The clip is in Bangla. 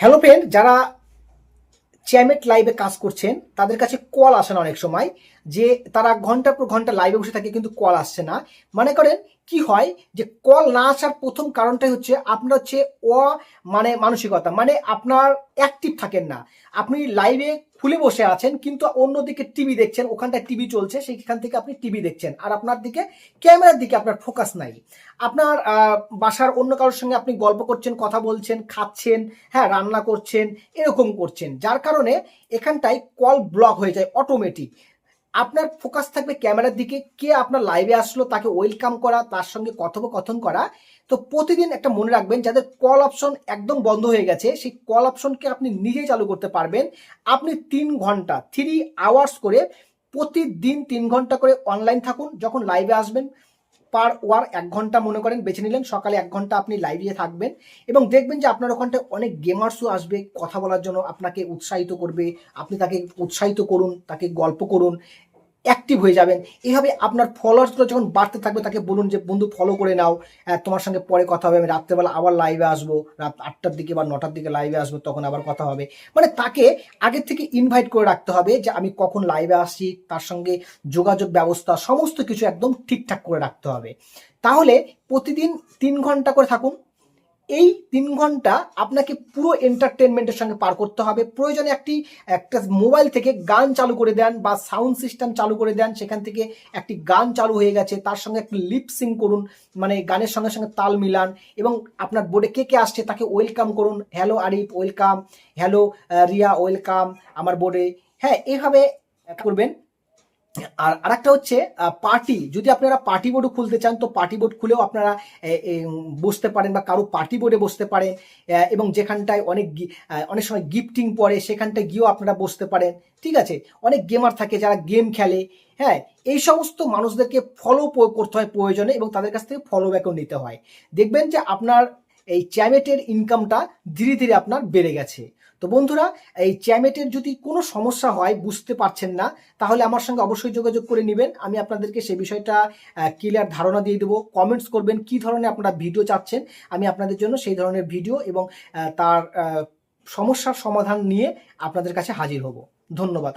হ্যালো ফ্রেন্ড যারা চ্যামেট লাইভে কাজ করছেন, তাদের কাছে কল আসে না অনেক সময়, যে তারা ঘণ্টার পর ঘণ্টা লাইভে বসে থাকে কিন্তু কল আসছে না। মনে করেন কি হয়? যে কল না আসার প্রথম কারণটাই হচ্ছে আপনার হচ্ছে অ মানে মানসিকতা। মানে আপনার অ্যাক্টিভ থাকেন না। আপনি লাইভে খুলে বসে আছেন, কিন্তু অন্যদিকে টিভি দেখছেন, ওখানটায় টিভি চলছে, সেইখান থেকে আপনি টিভি দেখছেন। আর আপনার দিকে, ক্যামেরার দিকে আপনার ফোকাস নাই। আপনার বাসার অন্য কারোর সঙ্গে আপনি গল্প করছেন, কথা বলছেন, খাচ্ছেন হ্যাঁ রান্না করছেন, এরকম করছেন। যার কারণে এখানটায় কল ব্লক হয়ে যায় অটোমেটিক আপনার ফোকাস থাকবে ক্যামেরার দিকে, কে আপনার লাইভে আসলো, তাকে ওয়েলকাম করা, তার সঙ্গে কথোপকথন করা। তো প্রতিদিন একটা মনে রাখবেন, যাদের কল অপশন একদম বন্ধ হয়ে গেছে, সেই কল অপশনকে আপনি নিজেই চালু করতে পারবেন। আপনি তিন ঘণ্টা থ্রি আওয়ার্স করে প্রতিদিন তিন ঘণ্টা করে অনলাইন থাকুন, যখন লাইভে আসবেন। পার ওয়ার এক ঘণ্টা মনে করেন, বেছে নিলেন, সকালে এক ঘণ্টা আপনি লাইভে থাকবেন এবং দেখবেন যে আপনার ওখানটায় অনেক গেমার্সও আসবে, কথা বলার জন্য আপনাকে উৎসাহিত করবে, আপনি তাকে উৎসাহিত করুন, তাকে গল্প করুন অ্যাক্টিভ হয়ে যাবেন। এইভাবে আপনার ফলোয়ার্সগুলো যখন বাড়তে থাকবে, তাকে বলুন যে, বন্ধু ফলো করে নাও। তোমার সঙ্গে পরে কথা হবে। আমি রাত্রেবেলা আবার লাইভে আসব। রাত আটটার দিকে বা নটার দিকে লাইভে আসব, তখন আবার কথা হবে। মানে তাকে আগের থেকে ইনভাইট করে রাখতে হবে যে, আমি কখন লাইভে আসছি, তার সঙ্গে যোগাযোগ ব্যবস্থা, সমস্ত কিছু একদম ঠিকঠাক করে রাখতে হবে। তাহলে প্রতিদিন তিন ঘণ্টা করে থাকুন। এই তিন ঘণ্টা আপনাকে পুরো এন্টারটেনমেন্টের সঙ্গে পার করতে হবে। প্রয়োজনে একটি, একটা মোবাইল থেকে গান চালু করে দেন বা সাউন্ড সিস্টেম চালু করে দেন। সেখান থেকে একটি গান চালু হয়ে গেছে, তার সঙ্গে একটি লিপসিং করুন মানে গানের সঙ্গে সঙ্গে তাল মিলান এবং আপনার বোর্ডে কে কে আসছে তাকে ওয়েলকাম করুন। Hello Arif welcome hello Riya welcome আমার বোর্ডে হ্যাঁ এভাবে করবেন। আর আরেকটা হচ্ছে পার্টি যদি আপনারা পার্টি বোর্ডও খুলতে চান, তো পার্টি বোর্ড খুলেও আপনারা বসতে পারেন বা কারও পার্টি বোর্ডে বসতে পারেন এবং যেখানটায় অনেক অনেক সময় গিফটিং পড়ে, সেখানটায় গিয়েও আপনারা বসতে পারেন। ঠিক আছে? অনেক গেমার থাকে যারা গেম খেলে হ্যাঁ? এই সমস্ত মানুষদেরকে ফলো করতে হয় প্রয়োজনে এবং তাদের কাছ থেকে ফলো ব্যাকও নিতে হয়। দেখবেন যে আপনার এই চ্যামেটের ইনকামটা ধীরে ধীরে আপনার বেড়ে গেছে। তো বন্ধুরা, এই চ্যামেটের যদি কোনো সমস্যা হয়, বুঝতে পারছেন না, তাহলে আমার সঙ্গে অবশ্যই যোগাযোগ করে নেবেন। আমি আপনাদেরকে সে বিষয়টা ক্লিয়ার ধারণা দিয়ে দেবো। কমেন্টস করবেন, কি ধরনের আপনারা ভিডিও চাচ্ছেন, আমি আপনাদের জন্য সেই ধরনের ভিডিও এবং তার সমস্যার সমাধান নিয়ে আপনাদের কাছে হাজির হব। ধন্যবাদ।